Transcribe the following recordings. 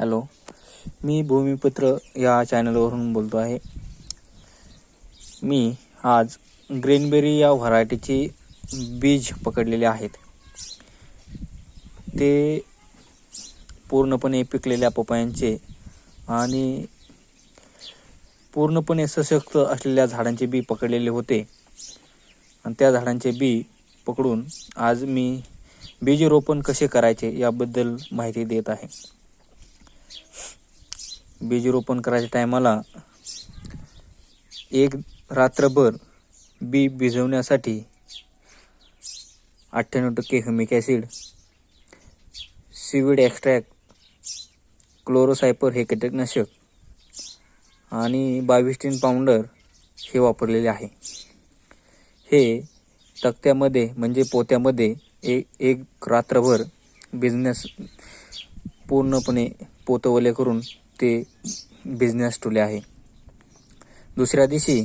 Hello. मी भूमिपुत्र या चॅनलवरून बोलतो आहे. मी आज ग्रीनबेरी या व्हरायटीचे बीज पकडलेले आहेत. ते पूर्णपणे पिकलेल्या पपयांचे आणि पूर्णपणे सशक्त असलेल्या झाडांचे बी पकडलेले होते. आणि त्या झाडांचे बी पकडून आज मी बीज रोपण कसे करायचे याबद्दल माहिती देत आहे. बीज रोपण करायच्या टायमाला एक रात्रभर बी भिजवण्यासाठी अठ्ठ्याण्णव टक्के ह्युमिक ॲसिड सीविड एक्स्ट्रॅक्ट क्लोरोसायपर हे कीटकनाशक आणि बावीस टीन पावडर हे वापरलेले आहे. हे तक्त्यामध्ये म्हणजे पोत्यामध्ये एक एक रात्रभर बिझनेस पूर्णपणे पोतवले करून ते बिझनेस ठेवले आहे. दुसऱ्या दिवशी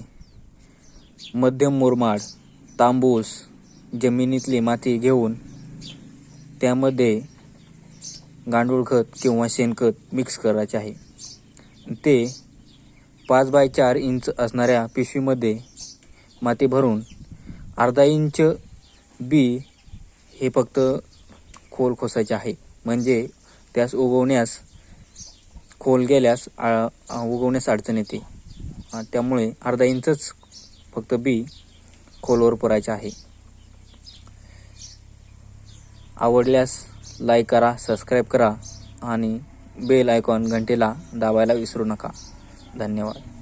मध्यम मुरमाड तांबूस जमिनीतली माती घेऊन त्यामध्ये गांडूळ खत किंवा शेणखत मिक्स करायचे आहे. ते पाच बाय चार इंच असणाऱ्या पिशवीमध्ये माती भरून अर्धा इंच बी हे फक्त खोल खोसायचे आहे. म्हणजे त्यास उगवण्यास खोल गेल्यास आ- उगवण्यास अडचण येते. त्यामुळे अर्धा इंचच फक्त बी खोलवर पुरायचे आहे. आवडल्यास लाईक करा सबस्क्राईब करा आणि बेल आयकॉन घंटेला दाबायला विसरू नका. धन्यवाद.